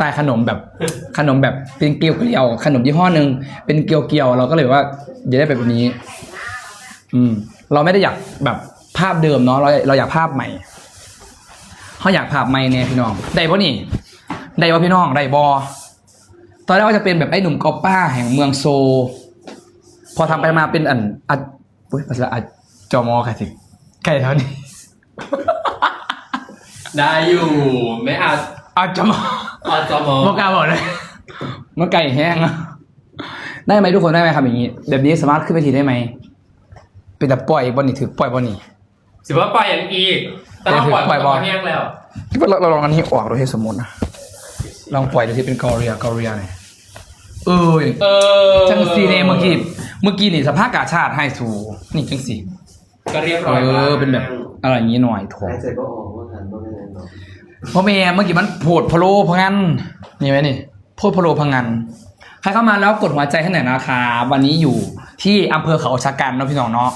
ตายขนมแบบขนมแบบเป็นเกลียวเกลียวๆขนมยี่ห้อหนึ่งเป็นเกลียวเกลียวๆเราก็เลยว่าอย่าได้แบบนี้ อืม เราไม่ได้อยากแบบภาพเดิมเนาะเราเราอยากภาพใหม่เขาอยากภาพใหม่เนี่ยพี่น้อง ได้ปะนี่ ได้ปะพี่น้องได้บอตอนแรกว่าจะเป็นแบบไอ้หนุ่มกอปป้าแห่งเมืองโซ พอทำไปมาเป็นอันอัดอุ้ยภาษาอัดจอมอค่ะสิใกล้เท่านี้ได้อยู่ไม่อาจอัดจอมอ อาจจะมองบอกกล้าบอกเลยมันไก่แห้งอะได้ไหมทุกคนได้ไหมครับอย่างนี้ แบบนี้สามารถขึ้นไปทีได้ไหม เป็นแต่ปล่อยบอลนี่ถือปล่อยบอลนี่ สิว่าปล่อยอย่างอีกแต่เราปล่อยปล่อยบอลแห้งแล้วคิดว่าเราเราลองอันนี้ออกโดยเหตุสมมตินะลองปล่อยดูที่เป็นกอเรียกอเรียหน่อยเออเออจังสีเนี่ยเมื่อกี้เมื่อกี้นี่สภาพกาชาติให้สูนี่จังสีก็เรียบเอร้อยอเป็นแบบอะไรอย่างนี้หน่อยถ่วงหายใจก็ออก พราะแม่เมื่อกี้มันโผดพะโลพังันนี่ไหมนี่โพดพะโลพังันใครเข้ามาแล้วกดหัวใจให้หน่อยนะคะวันนี้อยู่ที่อำเภอเขาชะกันเนาะพี่น้องเนาะ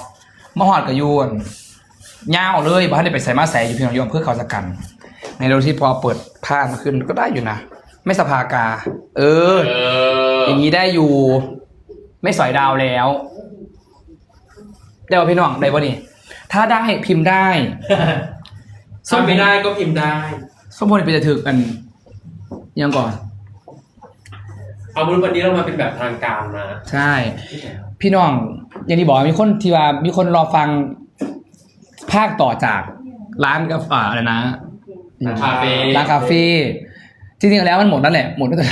มหอดกระยวนยาวเลยบ้านได้ไปใส่มาใส่อยู่พี่น้องอยู่อำเภอเขาชะกัน ในโดที่พอเปิดผ้ามาขึ้นก็ได้อยู่นะไม่สภากาเออเออ อย่างนี้ได้อยู่ ไม่สอยดาวแล้วได้ป่ะพี่น้องได้ป่ะนี่ถ้าได้พิมพ์ได้ ถ้าไม่ได้ก็พิมพ์ได้ สมพลเป็นจะถึกอันยังก่อน เอาบุญวันนี้เรามาเป็นแบบทางการนะใช่ พี่น้อง อย่างที่บอกมีคนที่ว่ามีคนรอฟังภาคต่อจากร้านกาแฟอ่าอะไรนะคาเฟ่ร้านคาเฟ่จริงๆแล้วมันหมดนั่นแหละหมดตั้งแต่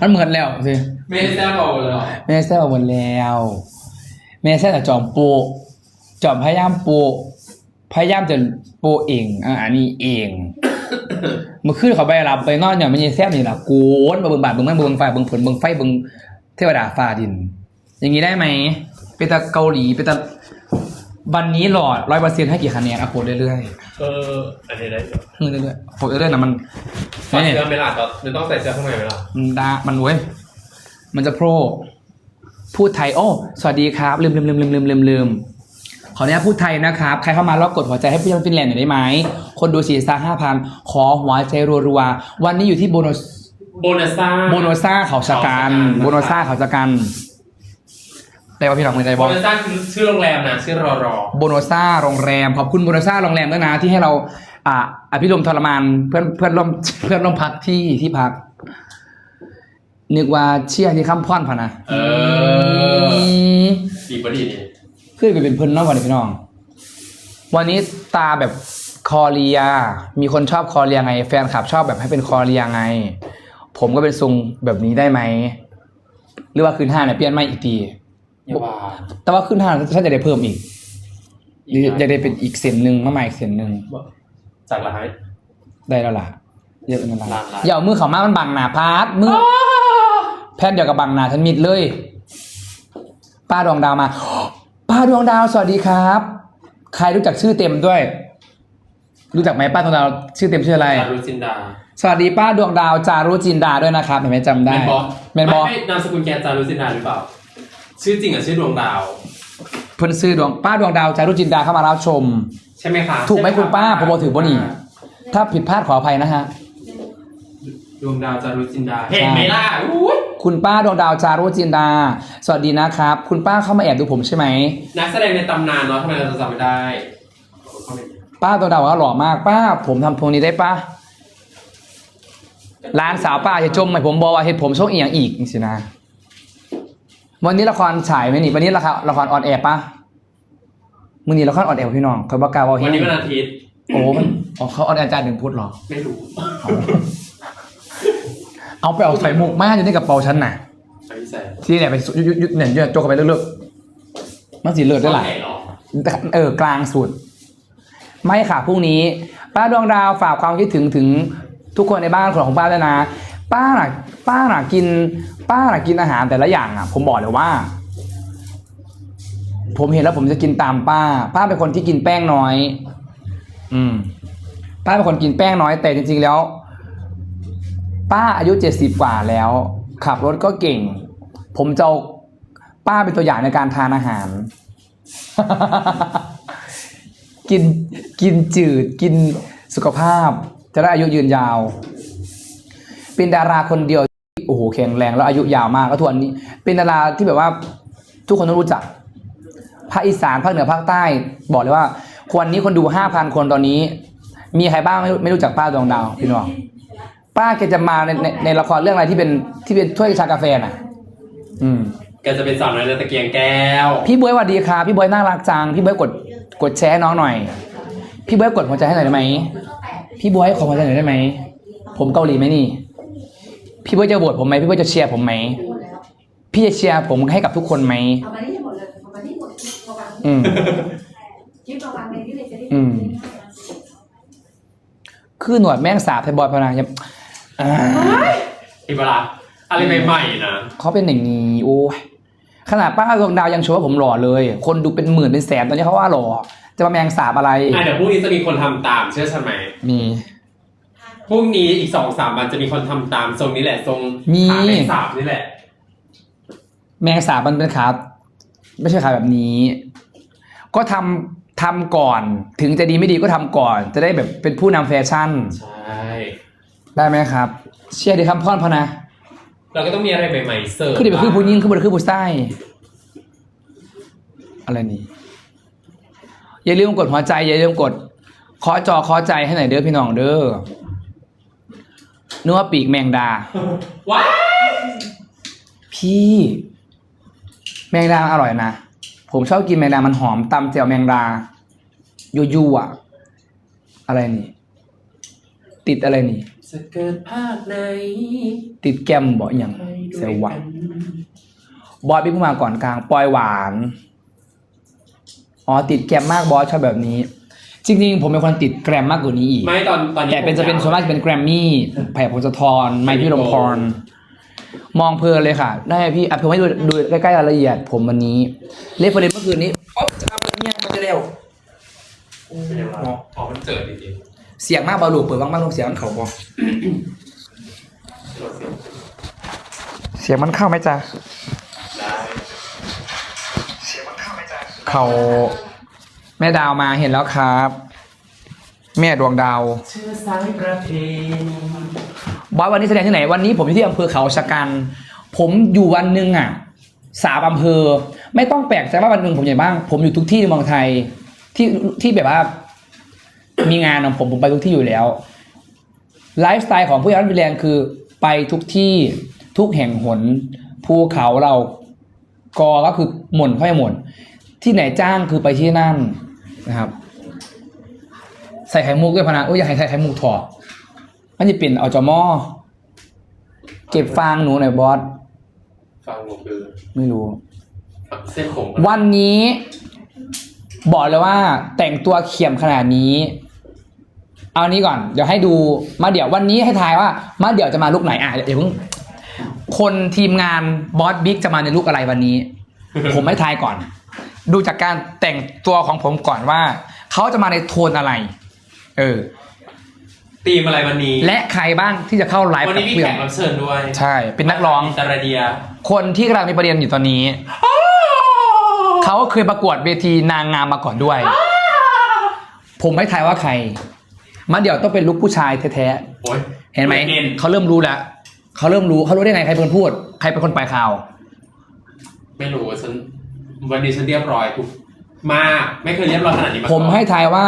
มันเหมือนแล้วสิไม่ได้แซ่บเอาเลยเหรอแม่แซ่บหมดแล้วแม่แซ่บแต่จอมโปะจอมพยายามโปะพยายามจะ โปะเองอ่าอันนี้เองเมื่อคืนเขาไปรับไปนอนอย่างมันยังแซ่บนี่ล่ะโกนมาเบิ่งบาดเบิ่งแม่เบิ่งไฟเบิ่งฝนเบิ่งไฟเบิ่งเทวดาฟ้าดิน อย่างนี้ได้ไหมเป็นตาเกาหลีเป็นตาวันนี้หลอดร้อยเปอร์เซ็นต์ให้กี่คะแนนอะโพดเรื่อยเอออันนี้ได้ๆขึ้นเรื่อยๆโพดเรื่อยๆนะมันใส่เนี่ยเสื้อไม่ล่ะตอนมันต้องใส่เสื้อข้างในไหมล่ะมันดามันเว้ยมันจะโปรพูดไทยโอ้สวัสดีครับลืมลืมลืมลืมลืมลืมลืม ขออนุญาตพูดไทยนะครับ ใครเข้ามาแล้วกดหัวใจให้พี่ยอนฟินแลนด์หน่อยได้ไหม คนดูสี่สตาร์ห้าพันขอหัวใจรัวๆ วันนี้อยู่ที่โบโนสโบนัสซ่าโบโนซ่าเขาชะกันโบโนซ่าเขาชะกันได้ป่ะพี่น้องมือใจโบบอล นัสซ่าคือชื่อโรงแรมนะชื่อรอรอ โบโนซ่าโรงแรม ขอบคุณโบโนซ่าโรงแรมด้วยนะที่ให้เรา อ่าอภิรมย์ทรมานเพื่อนเพื่อนร่วมเพื่อนร่วมพักที่ที่พัก นึกว่าเชี่ยที่ข้ามพ่อนพะนะเออ ดีปะดีนี่ ขึ้นไปเป็นเพื่อนเน้องวันนี้พี่น้อง วันนี้ตาแบบคอเรีย มีคนชอบคอเรียไง แฟนคลับชอบแบบให้เป็นคอเรียไง ผมก็เป็นทรงแบบนี้ได้ไหม หรือว่าคืนห้าเนี่ยเปลี่ยนไม่อีกที อย่าว่าแต่ว่าขึ้นห้าถ้าจะได้เพิ่มอีกหรือจะได้เป็นอีกเส้นหนึ่งมาใหม่อีกเส้นหนึ่งจากร้านได้แล้วล่ะเยอะนั่นล้าละนล้านอย่าเอามือเขามามันบังหนาพาร์ทมือแพทย์เดียวกับบังหนาฉันมิดเลย ป้าดวงดาวมา ป้าดวงดาวสวัสดีครับ ใครรู้จักชื่อเต็มด้วย รู้จักไหมป้าดวงดาวชื่อเต็มชื่ออะไรจารุจินดาสวัสดีป้าดวงดาวจารุจินดาด้วยนะครับเห็นไหมจำได้แมนบอแมนบอไม่นามสกุลแกจารุจินดาหรือเปล่า ชื่อจริงอะชื่อดวงดาว เพิ่นซื้อดวงป้าดวงดาวจารุจินดาเข้ามารับชม ใช่ไหมคะถูกไหมคุณป้าผมบอกถือบ่นี่ถ้าผิดพลาดขออภัยนะฮะ ดวงดาวจารุจินดา เห็นไหมล่ะอุ๊ย คุณป้าดวงดาวจารุจินดา สวัสดีนะครับ คุณป้าเข้ามาแอบดูผมใช่ไหม นักแสดงในตำนานเนาะทำไมเราจะจำไม่ได้ป้าตัวดาวว่าหล่อมากป้า ผมทำพวงนี้ได้ป้าร้านสาวป้าจะจมไหมผมบอกว่าเห็ดผมช่วงอีกอย่างอีกสินะ วันนี้ละครฉายไหมนี่วันนี้ละครละครออนแอร์ป้ามือนี้ละครออนแอร์พี่น้องเคยบอกกล่าวว่าวันนี้วันอาทิตย์โอ้มันอ๋อเขาออนแอร์จานหนึ่งพุธเหรอ ไม่รู้ เอาไปเอาใส่หมวกมาอยู่ในกระเป๋าฉันน่ะใช่ใช่ที่เนี่ยไปยุดยุดยุดเนี่ยยุดโจกเข้าไปเรื่อยๆมันสีเลือดได้หลาย หรอเออกลางสุด ไม่ค่ะพรุ่งนี้ ป้าดวงดาวฝากความคิดถึงถึงทุกคนในบ้านของของป้าด้วยนะ ป้าน่ะป้าน่ะกิน ป้าน่ะกินอาหารแต่ละอย่างอะ ผมบอกเลยว่า ผมเห็นแล้วผมจะกินตามป้า ป้าเป็นคนที่กินแป้งน้อย อืม ป้าเป็นคนกินแป้งน้อยแต่จริงๆแล้ว ป้าอายุเจ็ดสิบกว่าแล้ว ขับรถก็เก่ง ผมจะป้าเป็นตัวอย่างในการทานอาหาร กินกินจืดกินสุขภาพ จะได้อายุยืนยาว เป็นดาราคนเดียวโอ้โหแข็งแรงแล้วอายุยาวมากก็ทวนนี้ เป็นดาราที่แบบว่าทุกคนต้องรู้จักภาคอีสานภาคเหนือภาคใต้ บอกเลยว่าวันนี้คนดูห้าพันคนตอนนี้ มีใครบ้างไม่รู้จักป้าดวงดาวพี่น้อง ป้าแกจะมาในในในละครเรื่องอะไรที่เป็นที่เป็นถ้วยชากาแฟน่ะ อืม แกจะเป็นสาวน้อยในตะเกียงแก้ว พี่บวยสวัสดีค่ะพี่บวยน่ารักจัง พี่บวยกดกดแชร์ให้น้องหน่อย พี่บวยกดหัวใจให้หน่อยได้ไหมพี่บวยขอหัวใจหน่อยได้ไหมผมเกาหลีไหมนี่ พี่บวยจะโหวตผมไหมพี่บวยจะเชียร์ผมไหมพี่จะเชียร์ผมให้กับทุกคนไหมเอามาที่หมดเลยเอามาที่หมดเอาวางอืมคลิปเอาวางในที่เลยจะได้อืม คือหนวดแม่งสาบไทยบอยพนังยัง อ่าอีกเวลาอะไรใหม่ๆนะ เขาเป็นอย่างนี้โอ้ยขนาดป้าดวงดาวยังโชว์ว่าผมหล่อเลย คนดูเป็นหมื่นเป็นแสนตอนนี้เขาว่าหล่อ จะมาแมงสาบอะไรอะเดี๋ยวพรุ่งนี้จะมีคนทำตามเชื่อฉันไหมมีพรุ่งนี้อีกสองสามวันจะมีคนทำตามทรงนี้แหละทรงมีขาไม่สาบนี่แหละ แมงสาบมันเป็นขาไม่ใช่ขาแบบนี้ ก็ทำทำก่อน ถึงจะดีไม่ดีก็ทำก่อน จะได้แบบเป็นผู้นำแฟชั่น ใช่ ได้ไหมครับ เชียร์ดีคำพ่อนพอนะเราก็ต้องมีอะไรใหม่ๆเสิร์ฟคือเดี๋ยวไปคือผู้ยิ่งคือบนคือผู้ใต้อะไรนี่อย่าลืมกดหัวใจ อย่าลืมกดขอจอขอใจให้หน่อยเด้อพี่น้องเด้อนึกว่าปีกแมงดา ว้ายพี่ แมงดาอร่อยนะ ผมชอบกินแมงดา มันหอมตำแจ่วแมงดายูยูอะ อะไรนี่ ติดอะไรนี่จะเกิดภาคไหนติดแกมบ่อย่างเซลวะบอสพี่เพิ่งมาก่อนกลางปอยหวาน อ๋อติดแกรมมากบอสชอบแบบนี้ จริงๆ ผมเป็นคนติดแกรมมากกว่านี้อีก ไม่ตอนตอนนี้แต่เป็นจะเป็นส่วนมากจะเป็นแกรมมี่แผ่พงศธรไมค์พี่ลมพร มองเพลินเลยค่ะ ได้พี่อะผมให้ดูดูใกล้ๆรายละเอียดผมวันนี้ เลฟเฟรนเมื่อคืนนี้อ๊อบจะทำอะไรเนี่ยมันจะเร็วเป็นยังไงวะอ๋อมันเจิดจริง เสียงมากเบาหลูเปิดบ้างบ้างลงเสียงมันเขาบอๆตัวเสียงเสียงมันเข้าไหมจ๊ะเขาแม่ดาวมาเห็นแล้วครับ แม่ดวงดาวเชื่อสายประเพณีบอสวันนี้แสดงที่ไหนวันนี้ผมอยู่ที่อำเภอเขาชะกัน ผมอยู่วันหนึ่งอะสามอำเภอ ไม่ต้องแปลกใจว่าวันหนึ่งผมอย่บ้าง ผมอยู่ทุกที่ในเมืองไทยที่ที่แบบว่า มีงานของผมผมไปทุกที่อยู่แล้วไลฟ์สไตล์ของผู้ย้อนวิแลนด์คือไปทุกที่ทุกแห่งหนภูเขาเรากอก็คือหม่นเข้าไปหม่นที่ไหนจ้างคือไปที่นั่นนะครับ ใส่ไข่มุกด้วยพะนะโอ้ยอยากให้ใส่ไข่มุกถอดมันจะเป็นเอาจอมอเก็บฟางหนูหน่อยบอสฟังหมดคือไม่รู้ เส้นผมวันนี้ บอกเลยว่าแต่งตัวเขียมขนาดนี้ เอานี้ก่อนเดี๋ยวให้ดูมาเดี๋ยววันนี้ให้ทายว่ามาเดี๋ยวจะมาลุกไหนอะเดี๋ยวเพิ่งคนทีมงานบอสบิ๊กจะมาในลุกอะไรวันนี้ ผมให้ทายก่อน ดูจากการแต่งตัวของผมก่อนว่าเขาจะมาในโทนอะไร เออตีมอะไรวันนี้ และใครบ้างที่จะเข้าไลฟ์วันกับนี้มีเพื่แขอนกรับเชิญด้วย ใช่ เป็นนักร้องตาราเดีย คนที่กำลังมีประเด็นอยู่ตอนนี้ เขาเคยประกวดเวทีนางงามมาก่อนด้วย ผมไม่ทายว่าใคร มาเดี๋ยวต้องเป็นลูกผู้ชายแท้โอ้ยๆเห็นไหมเห็นเขาเริ่มรู้แล้วเขาเริ่มรู้เขารู้ได้ไงใครเป็นคนพูด ใครเป็นคนปลายข่าว ไม่รู้ฉันวันนี้ฉันเรียบร้อยทุกมาก ไม่เคยเรียบร้อยขนาดนี้มาก่อนผมให้ทายว่า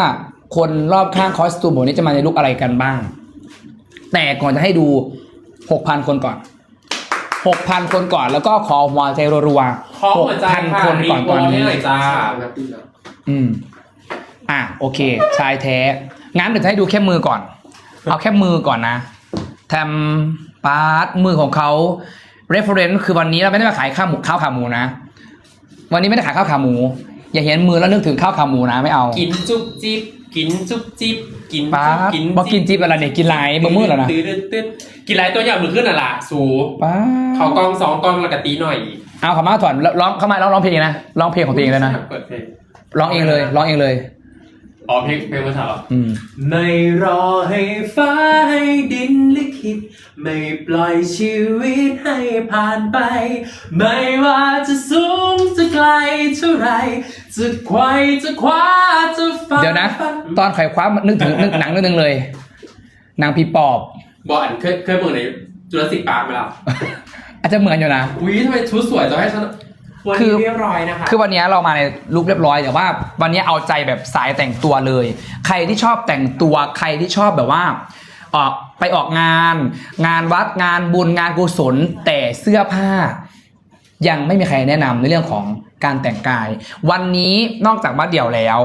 คนรอบข้างคอสตูมผมนี้จะมาในลุกอะไรกันบ้าง แต่ก่อนจะให้ดูหกพันคนก่อนหกพันคนก่อนแล้วก็ขอหัวใจรัวขอหัวใจพันค่ะคนก่อนตอนรีนี้โพสต์ให้หน่อยจ้า อืม อะ โอเค ชายแท้ งั้นเดี๋ยวจะให้ดูแค่มือก่อน เอาแค่มือก่อนนะทำปาร์ตมือของเขา reference คือวันนี้เราไม่ได้มาขายข้าวหมูข้าวขาหมูนะ วันนี้ไม่ได้ขายข้าวขาหมู อย่าเห็นมือแล้วนึกถึงข้าวขาหมูนะไม่เอา กินจุ๊บจิ๊บกินจุ๊บจิ๊บกินปาจุ๊ร์ตบอกกินจิ๊บอะไรเนี่ยกินไรมือมือแล้วนะตื้อตื้อตื้อกินไรตัวอย่างมือขึ้นน่ะล่ะสูป้าร์ตเขากล้องสองกล้องแล้วกตีหน่อยเอาเขามาถอนแล้วร้องเข้ามาแล้วร้องเพลงนะร้องเพลงของตัวเองเลยนะเปิดเพลงร้องเองเลยร้องเองเลย อ๋อเพลงเพลงภาษาเหรออืมไม่รอให้ฟ้าให้ดินลิขิต ไม่ปล่อยชีวิตให้ผ่านไป ไม่ว่าจะสูงจะไกลเท่าไร จะไขว่จะคว้าจะฝันเดี๋ยวนะ ตอนไขว่คว้านึกถึงนึกหนังเรื่องนึงเลยนางพีปอบบอลเคยเคยเปิดในจุลศิษย์ปาร์คไหมล่ะ อาจจะเหมือนอยู่นะ อุ้ยทำไมชุดสวยจะให้ฉัน วันคืนี้อเรียบร้อยนะคะคือวันนี้เรามาในลุคเรียบร้อยแต่ว่า วันนี้เอาใจแบบสายแต่งตัวเลย ใครที่ชอบแต่งตัวใครที่ชอบแบบว่าออกไปออกงาน งานวัดงานบุญงานกุศลแต่เสื้อผ้า ยังไม่มีใครแนะนำในเรื่องของการแต่งกาย วันนี้นอกจากมัดเดี่ยวแล้ว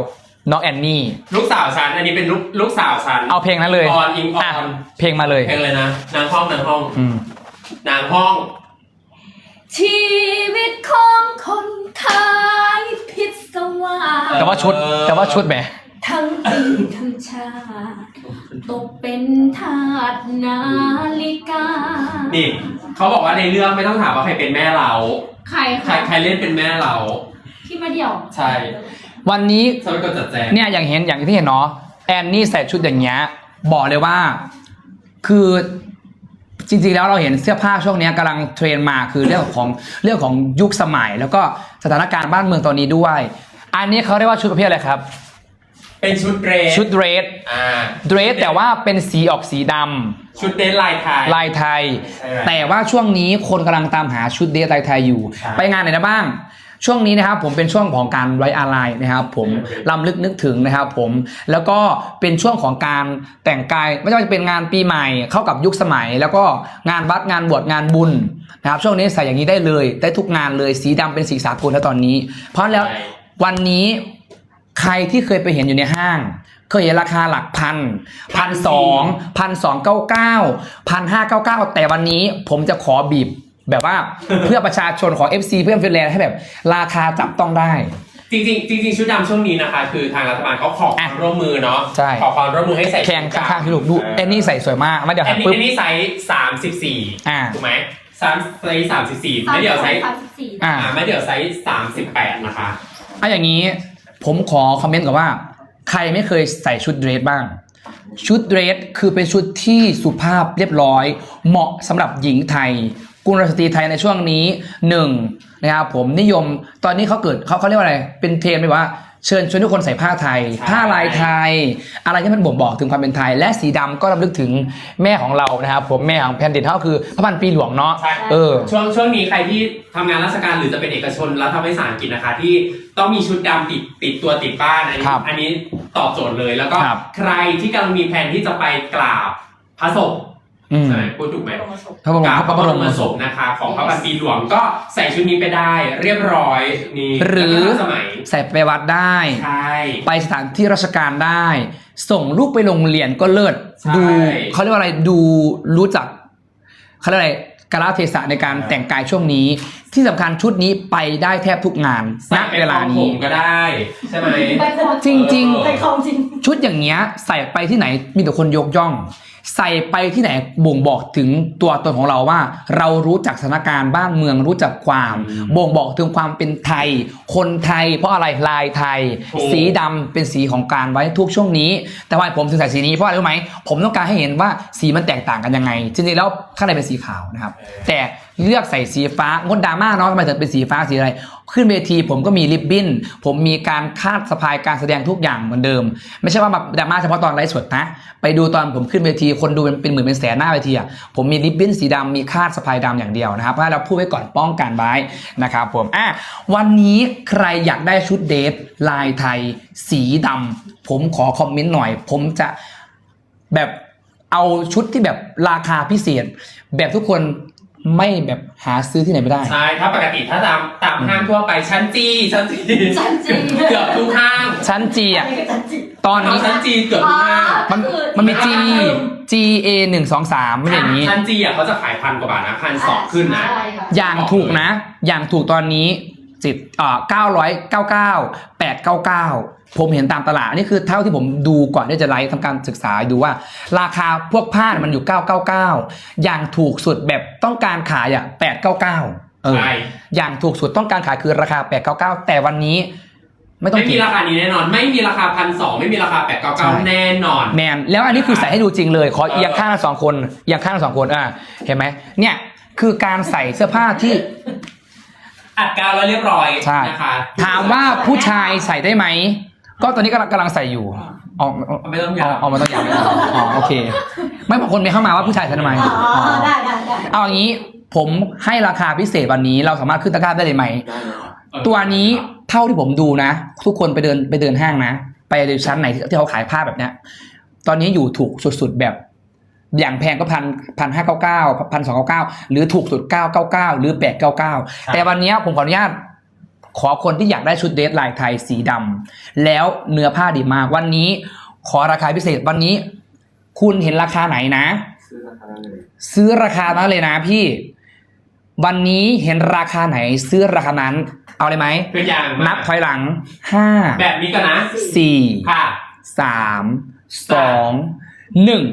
น้องแอนนี่ลูกสาวฉันอันนี้เป็นลูกลูกสาวฉันเอาเพลงนั้นเลยออนอิงออนะเพลงมาเลยเพลงเลยนะนางห้องนางห้องอืมนางห้อง ชีวิตของคนขายพิษสวาสแต่ว่าชุดแต่ว่าชุดแหมทั้งปีทั้งชาติตกเป็นทาสนาฬิกา นี่เขาบอกว่าในเรื่องไม่ต้องถามว่าใครเป็นแม่เรา ใครใครคะใครเล่นเป็นแม่เรา ที่มาเดี่ยว ใช่วันนี้ฉันเป็นคนจัดแจงเนี่ยอย่างเห็นอย่างที่เห็นเนาะแอนนี่ใส่ชุดอย่างเงี้ยบอกเลยว่า คือ จริงๆแล้วเราเห็นเสื้อผ้าช่วงเนี้ยกำลังเทรนมาคือเรื่องของเรื่องของยุคสมัย แล้วก็สถานการณ์บ้านเมืองตอนนี้ด้วย อันนี้เขาเรียกว่าชุดประเภทอะไรครับ เป็นชุดเดรสชุดเดรสอ่าเดรสแต่ว่าเป็นสีออกสีดำชุดเดรสลายไทยลายไทยใช่ไหมแต่ว่าช่วงนี้คนกำลังตามหาชุดเดรสลายไทยอยู่ใช่ไปงานไหนนะบ้าง ช่วงนี้นะครับผมเป็นช่วงของการไว้อาลัยนะครับ ผมเออลำลึกนึกถึงนะครับ ผมแล้วก็เป็นช่วงของการแต่งกายไม่ว่าจะเป็นงานปีใหม่เข้ากับยุคสมัย แล้วก็งานวัดงานบวชงานบุญนะครับ ช่วงนี้ใส่อย่างนี้ได้เลยได้ทุกงานเลยสีดำเป็นสีสากลแล้วตอนนี้ เพราะแล้วใช่วันนี้ใครที่เคยไปเห็นอยู่ในห้าง เคยเห็นราคาหลักพันพันสองพันสองเก้าเก้าพันห้าเก้าเก้าแต่วันนี้ผมจะขอบีบ แบบว่า เพื่อประชาชนของ FC เพื่อนฟินแลนด์ให้แบบ ราคาจับต้องได้ จริงๆจริงๆชุดดำช่วงนี้นะคะ คือทางรัฐบาลเขาขอความร่วมมือเนาะใช่ ขอความร่วมมือให้ใส่แข่งข้างๆพี่ลูกดูแอนนี่ใส่สวยมากมาเดี๋ยวแอหันนนี้ปุ๊บแอนนี่ไซส์สามสิบสี่อ่า ถูกไหมสามไซส์สามสิบสี่ไม่เดี๋ยวไซส์สามสิบสี่อ่า อ่าไม่เดี๋ยวไซส์สามสิบแปดนะคะเอาอย่างนี้ผมขอคอมเมนต์กับว่า ใครไม่เคยใส่ชุดเดรสบ้าง ชุดเดรสคือเป็นชุดที่สุภาพเรียบร้อย เหมาะสำหรับหญิงไทย กุลสตรีไทยในช่วงนี้หนึ่งนะครับผมนิยมตอนนี้เขาเกิดเขาเขาเรียกว่าอะไร เป็นเทรนด์ไหมว่าเชิญชวนทุกคนใส่ผ้าไทยใช่ผ้าลายไทย อะไรที่มันบ่งบอกถึงความเป็นไทย และสีดำก็รำลึกถึงแม่ของเรานะครับผมแม่ของแผ่นดินเขาคือพระพันปีหลวงเนาะใช่เออช่วงช่วงนี้ใครที่ทำงานราชการหรือจะเป็นเอกชนรัฐวิสาหกิจนะคะ ที่ต้องมีชุดดำติดติดตัวติดบ้านอันนี้ครับอันนี้ตอบโจทย์เลยแล้วก็ครับใครที่กำลังมีแผนที่จะไปกราบพระศพอืม ใช่ไหมพูดถูกไหมพระบรมกราบพพระระบบรรมมศพนะคะ ของพระพันปีหลวงก็ใส่ชุดนี้ไปได้เรียบร้อยนี่หรือแล้วก็ทันสมัยใส่ไปวัดได้ใช่ไปสถานที่ราชการได้ ส่งลูกไปโรงเรียนก็เลิศใช่ดูเขาเรียกว่าอะไรดูรู้จักเขาเรียกอะไรกาลเทศะในการแต่งกายช่วงนี้ ที่สำคัญชุดนี้ไปได้แทบทุกงานณใส่ไปเวลาคล้องผนี้มก็ได้ใช่ไหมไปของจริงเออไปของจริงชุดอย่างเงี้ยใส่ไปที่ไหนมีแต่คนยกย่อง ใส่ไปที่ไหนบ่งบอกถึงตัวตนของเราว่า เรารู้จักสถานการณ์บ้านเมืองรู้จักความอืมบ่งบอกถึงความเป็นไทย คนไทย เพราะอะไรลายไทยถูกสีดำเป็นสีของการไว้ทุกช่วงนี้ แต่ว่าผมถึงใส่สีนี้เพราะอะไรรู้ไหมผมต้องการให้เห็นว่าสีมันแตกต่างกันยังไงจริงๆแล้วข้างในเป็นสีขาวนะครับ แต่ เลือกใส่สีฟ้างดดราม่าเนาะทำไมถึงเป็นสีฟ้าสีอะไร ขึ้นเวทีผมก็มีริบบิ้น ผมมีการคาดสะพายการแสดงทุกอย่างเหมือนเดิม ไม่ใช่ว่าแบบดราม่าเฉพาะตอนไลฟ์สดนะ ไปดูตอนผมขึ้นเวทีคนดูเป็นหมื่นเป็นแสนหน้าเวทีอะผมมีริบบิ้นสีดำมีคาดสะพายดำอย่างเดียวนะครับเพราะเราพูดไว้ก่อนป้องกันไว้นะครับผมอะวันนี้ใครอยากได้ชุดเดทลายไทย สีดำผมขอคอมเมนต์หน่อย ผมจะแบบเอาชุดที่แบบราคาพิเศษ แบบทุกคน ไม่แบบหาซื้อที่ไหนไม่ได้ ใช่ถ้าปกติถ้าตามตามห้างทั่วไปชั้นจีชั้นจีชั้นจี เกือบทุกห้างชั้นจีอะอันนี้ก็ชั้นจีตอนนี้ ชั้นจีเกือบทุกห้าง มันมันมี G G A หนึ่งสองสามไม่ใช่อย่างนี้ ชั้นจีอะเขาจะขายพันกว่าบาทนะพันสองขึ้นนะ ใช่ค่ะอย่างถูกนะ อย่างถูกตอนนี้จิตอ่าเก้าร้อยเก้าเก้าแปดเก้าเก้า ผมเห็นตามตลาดอันนี้คือเท่าที่ผมดูก่อนที่จะไลฟ์ทำการศึกษาดูว่า ราคาพวกผ้ามันอยู่ 999 อย่างถูกสุดแบบต้องการขายอะ899เออใช่ อย่างถูกสุดต้องการขายคือราคา 899 แต่วันนี้ไม่ต้องไม่มีคิด ราคานี้แน่นอน ไม่มีราคาพันสองไม่มีราคาแปดเก้าใช่ เก้าแน่นอน แมนแล้วอันนี้คือใส่ให้ดูจริงเลย ขอเออเอียงข้างละสองคนเอียงข้างละสองคนอ่าเห็นไหมเนี่ยคือการใส่เสื้อผ้าที่ อัดกาวแล้วเรียบร้อยใช่ นะคะถามว่าผู้ชายใส่ได้ไหม ก็ตอนนี้กำลังกำลังใส่อยู่อ๋อไม่ต้องยาวอ๋อมันต้องอย่างอ๋อโอเค ไม่บางคนไม่เข้ามาว่าผู้ชายใส่ทำไมอ๋ออ๋อได้ได้ได้เอาอย่างนี้ผมให้ราคาพิเศษวันนี้เราสามารถขึ้นตะกร้าได้เลยไหมได้เลยตัวนี้เท่าที่ผมดูนะ ทุกคนไปเดินไปเดินห้างนะ ไปชั้นไหนที่เขาขายผ้าแบบเนี้ย ตอนนี้อยู่ถูกสุดๆแบบ อย่างแพงก็พันพันห้าเก้าเก้าพันสองเก้าเก้าหรือถูกสุดเก้าเก้าเก้าหรือแปดเก้าเก้าแต่วันนี้ผมขออนุญาต ขอคนที่อยากได้ชุดเดทลายไทยสีดำแล้วเนื้อผ้าดีมาก วันนี้ขอราคาพิเศษวันนี้ คุณเห็นราคาไหนนะ ซื้อราคานั้นเลยซื้อราคานั้นเลยนะพี่ วันนี้เห็นราคาไหน ซื้อราคานั้น เอาเลยไหมตัวอย่างนับถอยหลังห้าแบบนี้กันนะสี่ค่ะสามสองหนึ่ง